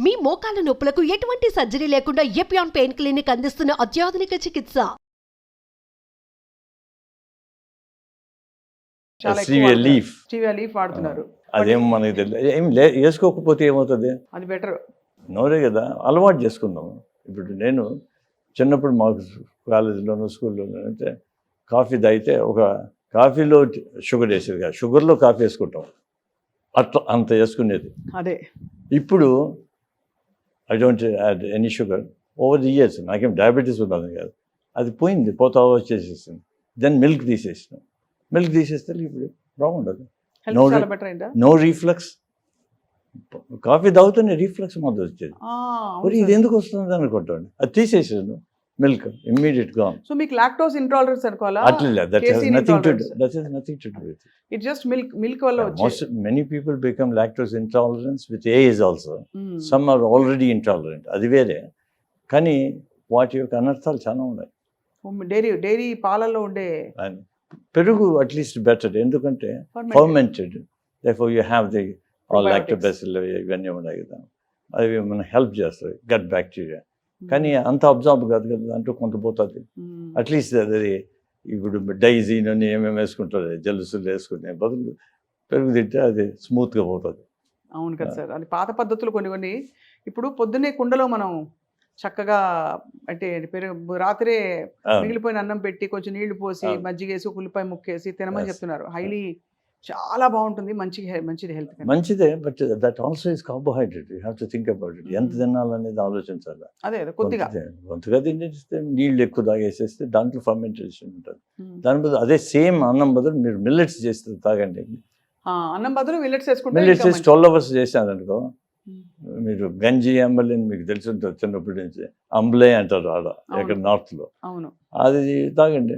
మీ మోకాల నొప్పులకు ఎటువంటి సర్జరీ లేకుండా ఎపియాన్ పెయిన్ క్లినిక్ అందిస్తున్న అత్యాధునిక చికిత్స. స్టీవియా. లీఫ్ స్టీవియా లీఫ్ వాడుతున్నారు. అదేం మనకి తెలియదు ఏం లే వేసుకోకపోతే ఏమవుతుంది? అది బెటర్. నోరే కదా అలవాటు చేసుకుందాం. ఇప్పుడు నేను చిన్నప్పుడు మాకు కాలేజీలోనూ స్కూల్లోనూ అంటే కాఫీ తాగితే ఒక కాఫీలో షుగర్ వేసేది కాదు. షుగర్లో కాఫీ వేసుకుంటాం. అట్లా అంత వేసుకునేది. అదే. ఇప్పుడు I don't add any sugar over the years నాకేం డయాబెటీస్ ఉన్నది కాదు అది పోయింది పోతా వచ్చేసేసింది దెన్ మిల్క్ తీసేసినాం. మిల్క్ తీసేస్తే ఇప్పుడు బాగుండదు. అయిందా? నో రీఫ్లక్స్ కాఫీ తాగుతూనే రీఫ్లక్స్ మొదలు వచ్చేది. మరి ఇది. ఎందుకు వస్తుంది అనుకుంటాను అది తీసేసాను మిల్క్ ఇమ్మీడియట్గా సో మీకు లాక్టోస్ ఇంటాలరెన్స్ అనుకోవాలా? అట్లా that has nothing to. That has nothing to do with it just milk milk వల్ల most many people become lactose intolerance with age also. Some are already intolerant అది వేరే. కానీ వాటి యొక్క అనర్థాలు చాలా ఉన్నాయి. డైరీ డైరీ పాలల్లో ఉండే పెరుగు అట్లీస్ట్ బెటర్ ఎందుకంటే fermented. Fermented therefore you have the. Lactobacilli ఇవన్నీ ఉన్నాయి కదా. అవి మన హెల్ప్ చేస్తాయి. Gut bacteria. కానీ అంత అబ్జార్బ్ కాదు కదా దాంట్లో కొంత పోతుంది. అట్లీస్ట్ అది ఇప్పుడు డైజీన్ అని ఏమేమి వేసుకుంటారు జలుసులు వేసుకునే బదులు పెరుగు తింటే అది స్మూత్గా పోతుంది. అవును కదా సార్. అది పాత పద్ధతులు కొన్ని కొన్ని. ఇప్పుడు పొద్దున్నే కుండలో మనం చక్కగా అంటే పెరుగు రాత్రే మిగిలిపోయిన అన్నం పెట్టి కొంచెం నీళ్ళు పోసి. మజ్జిగేసి ఉల్లిపాయ ముక్కేసి తినమని. చెప్తున్నారు. హైలీ చాలా బాగుంటుంది. మంచి మంచిది హెల్త్ మంచిదే but that also is carbohydrate. You have to think about it. ఎంత. తినాలనేది ఆలోచించాలి? అదే కొద్దిగా. కొంతగా తినేస్తే నీళ్ళు ఎక్కువ తాగేసేస్తే దాంట్లో ఫర్మెంటేషన్ ఉంటుంది. దాని బదులు అదే సేమ్ అన్నం బదులు మీరు మిల్లెట్స్ చేస్తే తాగండి. అన్నం బదులు మిల్లెట్స్ వేసుకుంటే మిల్లెట్స్ మంచిది. ట్వెల్వ్ అవర్స్ చేశారనుకో మ్మ్. మీరు గంజి అంబలి మీకు తెలిసి ఉంటుంది చిన్నప్పటి నుంచి. అంబలే అంటారు ఆడ ఇక్కడ. నార్త్లో. అవును. అది తాగండి.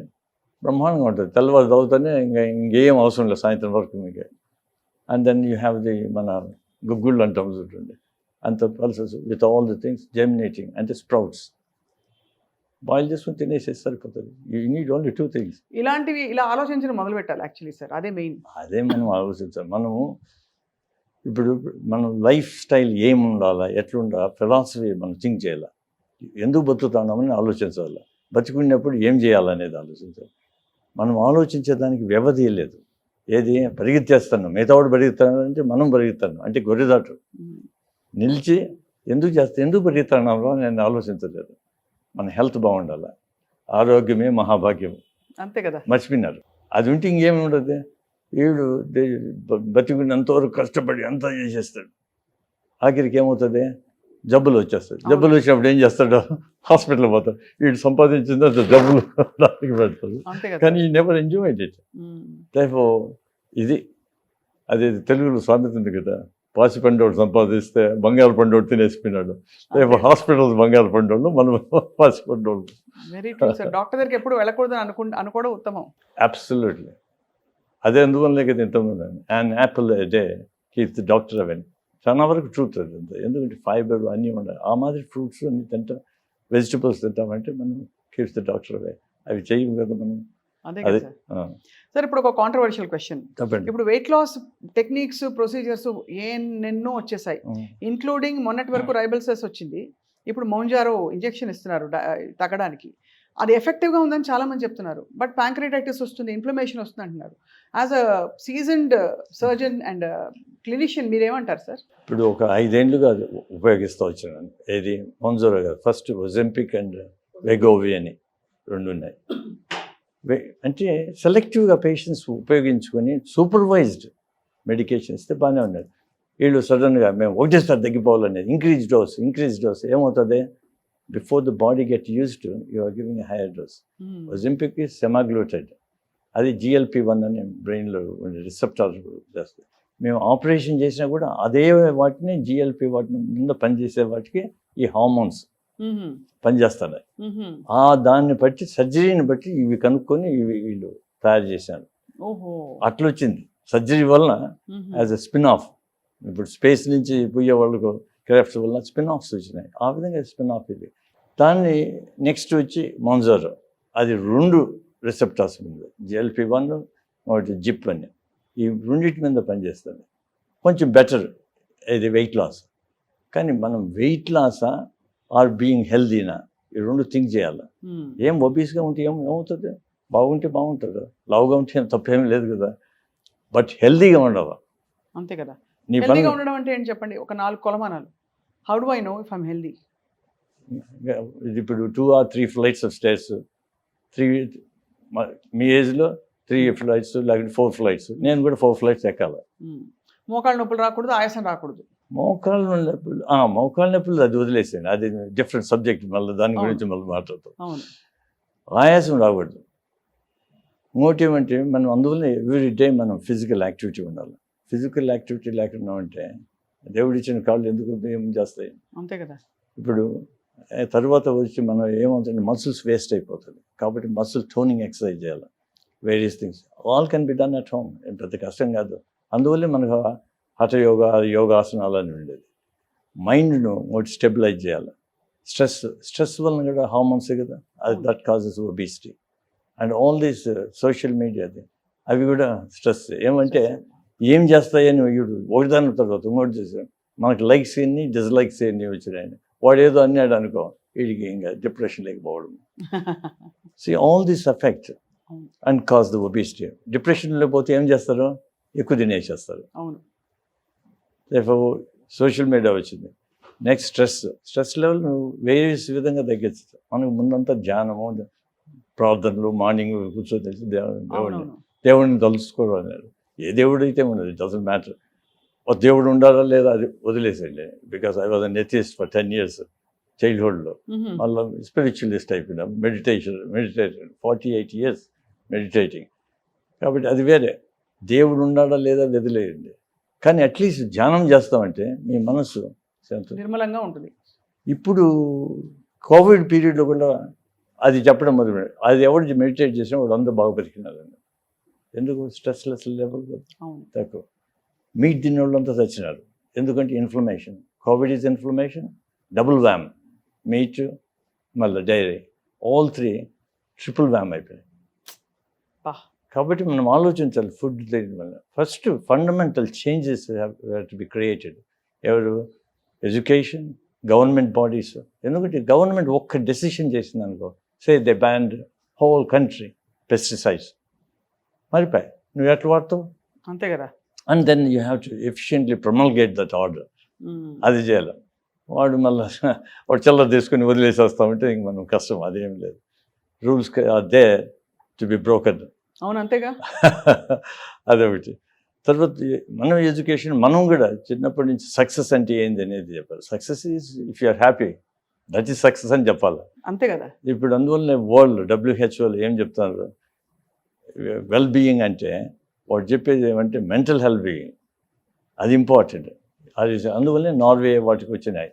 బ్రహ్మాండంగా ఉంటుంది. తెల్లవారు తాగుతానే ఇంకా ఇంకేం అవసరం లేదు సాయంత్రం వరకు మీకు. And then you have the మన గుగ్గుళ్ళు అంటాం చూడండి. అంత pulses with all the things germinating అంటే స్ప్రౌట్స్ బాయిల్ చేసుకుని తినేసేసి సరిపోతుంది. You need only two things ఇలాంటివి ఇలా ఆలోచించడం మొదలు పెట్టాలి యాక్చువల్లీ సార్ అదే మెయిన్ అదే మనం ఆలోచించాలి. మనము ఇప్పుడు మనం లైఫ్ స్టైల్ ఏం ఉండాలా ఎట్లుండాలా ఫిలాసఫీ మనం థింక్ చేయాలి. ఎందుకు బతుకుతున్నామని ఆలోచించాలి. బతుకున్నప్పుడు ఏం చేయాలనేది ఆలోచించాలి. మనం ఆలోచించేదానికి వ్యవధి లేదు. ఏది? పరిగెత్తేస్తున్నాం మిగతావాడు పరిగెత్తాను అంటే మనం పరిగెత్తాను. అంటే గొర్రెదాటు. నిలిచి ఎందుకు చేస్తా ఎందుకు పరిగెత్తున్నామో నేను ఆలోచించలేదు. మన హెల్త్ బాగుండాలి? ఆరోగ్యమే మహాభాగ్యం. అంతే కదా. మర్చిపోయినారు. అది ఉంటే ఇంకేమి ఉండదు? వీడు బతికినంతవరకు కష్టపడి అంతా చేసేస్తాడు. ఆఖరికి ఏమవుతుంది? జబ్బులు వచ్చేస్తాయి. జబ్బులు వచ్చినప్పుడు ఏం చేస్తాడు? హాస్పిటల్ పోతాడు. వీడు సంపాదించిందంత జబ్బులు దానికి పెడతాడు. కానీ ఈ నెవర్ ఎంజాయ్ ఇట్. లైఫ్ ఇది అది తెలుగులో సామెత ఉంది కదా. పాసి పండోడు సంపాదిస్తే బంగారు పండోడు తినేసిపోయినాడు రేపు. హాస్పిటల్ బంగారు పండోళ్ళు మనం పాసి పండోళ్ళు డాక్టర్ దగ్గరికి ఎప్పుడు వెళ్ళకూడదని అనుకు అనుకోవడం ఉత్తమం. అబ్సల్యూట్లీ అదే అందువల్లే కదా ఇంతమంది an apple day keep the doctor away చాలా వరకు ట్రూత్ అది అంతే. ఎందుకంటే ఫైబర్ అన్నీ ఉండాలి ఆ మాదిరి ఫ్రూట్స్ అన్ని తింటాం. వెజిటబుల్స్ తింటామంటే మనం కీప్స్ ది డాక్టర్ అవే అవి చేయము కదా మనం అదే సార్. ఇప్పుడు ఒక కాంట్రవర్షియల్ క్వశ్చన్ ఇప్పుడు వెయిట్ లాస్ టెక్నిక్స్ ప్రొసీజర్స్ ఎన్నెన్నో వచ్చేసాయి. ఇంక్లూడింగ్ మొన్నటి వరకు రైబల్సెస్ వచ్చింది. ఇప్పుడు మౌంజారో ఇంజెక్షన్ ఇస్తున్నారు తగ్గడానికి. అది ఎఫెక్టివ్గా ఉందని చాలా మంది చెప్తున్నారు. బట్ ప్యాంక్రైటైటిస్ వస్తుంది ఇన్ఫ్లమేషన్ వస్తుంది అంటున్నారు as a seasoned surgeon and clinician మీరేమంటారు సార్ ఇప్పుడు ఒక ఐదేండ్లుగా ఉపయోగిస్తూ వచ్చాను ఏది? మొంజోరా కాదు ఫస్ట్ ఒజెంపిక్ అండ్ వెగోవి అని రెండు ఉన్నాయి అంటే సెలెక్టివ్గా పేషెంట్స్ ఉపయోగించుకొని సూపర్వైజ్డ్ మెడికేషన్ ఇస్తే బాగానే ఉన్నది వీళ్ళు సడన్గా మేము ఒకటేసారి తగ్గిపోవాలనేది. ఇంక్రీజ్ డోస్ ఇంక్రీజ్ డోస్ ఏమవుతుంది? Before the body get used you are giving higher dose Ozempic semaglutide అది జిఎల్పి వన్ అని బ్రెయిన్లో రిసెప్టార్ చేస్తుంది. మేము ఆపరేషన్ చేసినా కూడా అదే వాటిని జిఎల్పి వాటిని ముందు పనిచేసే వాటికి ఈ హార్మోన్స్ పనిచేస్తున్నాయి ఆ దాన్ని బట్టి సర్జరీని బట్టి ఇవి కనుక్కొని ఇవి వీళ్ళు తయారు చేశారు. ఓహో. అట్లొచ్చింది. సర్జరీ వలన యాజ్ ఎ స్పిన్ ఆఫ్ ఇప్పుడు స్పేస్ నుంచి పోయే వాళ్ళకు క్రాఫ్ట్స్ వల్ల స్పిన్ ఆఫ్స్ వచ్చినాయి. ఆ విధంగా స్పిన్ ఆఫ్ ఇది. దాన్ని నెక్స్ట్ వచ్చి మౌన్జర్ అది రెండు రిసెప్టార్స్ మీద. జిఎల్పి వన్ ఒకటి జిప్ అని ఈ రెండింటి మీద పనిచేస్తుంది. కొంచెం బెటర్ ఇది వెయిట్ లాస్ కానీ మనం వెయిట్ లాసా ఆర్ బీయింగ్ హెల్దీనా ఈ రెండు థింక్ చేయాలి. మ్మ్. ఏం ఒబీస్గా ఉంటే ఏం ఏమవుతుంది? బాగుంటే బాగుంటుంది. లావుగా ఉంటే ఏం తప్పేం లేదు కదా. బట్ హెల్దీగా ఉండవు? అంతే కదా. నీ పని ఉండడం అంటే ఏంటి చెప్పండి? ఒక నాలుగు కొలమానాలు. How do I know if I'm healthy ఇప్పుడు two or three flights of stairs three మీ ఏజ్లో త్రీ ఫ్లైట్స్ లేకపోతే ఫోర్ ఫ్లైట్స్ నేను కూడా ఫోర్ ఫ్లైట్స్ ఎక్కాలి. మోకాళ్ళ నొప్పులు రాకూడదు ఆయాసం రాకూడదు. మోకాళ్ళ నొప్పులు ఆ, మోకాళ్ళ నొప్పులు అది వదిలేసాను అది డిఫరెంట్ సబ్జెక్ట్ మళ్ళీ దాని. గురించి మళ్ళీ మాట్లాడతాం. ఆయాసం రాకూడదు. ఇంకోటి ఏమంటే మనం అందువల్ల ఎవ్రీ డే మనం ఫిజికల్ యాక్టివిటీ ఉండాలి. ఫిజికల్ యాక్టివిటీ లేకుండా ఉంటే దేవుడు ఇచ్చిన కాళ్ళు ఎందుకు ఏం చేస్తాయి? అంతే కదా. ఇప్పుడు తర్వాత వచ్చి మనం ఏమవుతుంది మసిల్స్ వేస్ట్ అయిపోతుంది. కాబట్టి మసిల్ టోనింగ్ ఎక్సర్సైజ్ చేయాలి. Various things all can be done at home పెద్ద కష్టం కాదు. అందువల్లే మనకు హఠ యోగా యోగాసనాలు అని ఉండేది మైండ్ను ఒకటి స్టెబిలైజ్ చేయాలి. స్ట్రెస్ స్ట్రెస్ వలన కూడా హార్మోన్స్ కదా? అది that causes obesity and all these social media అవి కూడా స్ట్రెస్ ఏమంటే ఏం చేస్తాయని వీడు ఒకటిదాని తర్వాత ఇంకోటి చేసాం మనకు లైక్స్ ఎన్ని డిస్లైక్స్ ఎన్ని వచ్చినాయని. వాడు ఏదో అన్నాడు అనుకో వీడికి ఇంకా డిప్రెషన్ లేకపోవడం. See all this effect and cause the obesity డిప్రెషన్లో పోతే ఏం చేస్తారు? ఎక్కువ తినేసేస్తారు. అవును. సోషల్ మీడియా వచ్చింది. నెక్స్ట్ స్ట్రెస్ స్ట్రెస్ లెవెల్ నువ్వు వేరియస్ విధంగా తగ్గించు మనకు ముందంతా ధ్యానము ప్రార్థనలు మార్నింగ్ కూర్చొని తెలిసి దేవుడిని దేవుడిని తలుసుకోవడం అన్నారు. ఏ దేవుడు అయితే ఉన్నది డజంట్ మ్యాటర్ దేవుడు ఉండాలా లేదా అది వదిలేసండి because I was an atheist for ten years చైల్డ్హుడ్లో. మళ్ళీ స్పిరిచువలిస్ట్ అయిపోయినా meditation meditation forty eight years meditating కాబట్టి అది వేరే. దేవుడు ఉన్నాడా లేదా వదిలేయండి. కానీ అట్లీస్ట్ ధ్యానం చేస్తామంటే మీ మనసు నిర్మలంగా ఉంటుంది. ఇప్పుడు కోవిడ్ పీరియడ్లో కూడా అది చెప్పడం మొదలు అది ఎవరు మెడిటేట్ చేసినా వాడు అందరూ బాగా బతికినారండి. ఎందుకు? స్ట్రెస్లెస్ లెవెల్ అవును. తక్కువ. మీట్ తిన్న వాళ్ళంతా చచ్చినారు ఎందుకంటే inflammation COVID is inflammation double whammy meat మళ్ళీ dairy all three triple whammy అయిపోయినాయి. పా కాబట్టి మనం ఆలోచించాలి food first fundamental changes to be created ఎవరు? ఎడ్యుకేషన్ గవర్నమెంట్ బాడీస్ ఎందుకంటే గవర్నమెంట్ ఒక్క డెసిషన్ చేసింది అనుకో say they ban whole country pesticides మరిపోయి నువ్వు ఎట్లా వాడతావు? అంతే కదా. And then you have to efficiently promulgate that order. అది చేయాలి. వాడు మళ్ళీ వాడు చల్ల తీసుకుని వదిలేసి వస్తామంటే ఇంక మనం కష్టం అదేం లేదు. రూల్స్ అదే టు బి బ్రోకన్ అవును అంతేగా? అదొకటి. తర్వాత మనం ఎడ్యుకేషన్ మనం కూడా చిన్నప్పటి నుంచి సక్సెస్ అంటే ఏంది అనేది చెప్పాలి. Success is if you're happy that is success అని చెప్పాలి. అంతే కదా? ఇప్పుడు అందువల్లనే వరల్డ్ డబ్ల్యూహెచ్ఓలు ఏం చెప్తున్నారు వెల్ బీయింగ్ అంటే వాడు చెప్పేది ఏమంటే మెంటల్ హెల్త్ అది ఇంపార్టెంట్. అది అందువల్లనే నార్వే వాటికి వచ్చినాయి.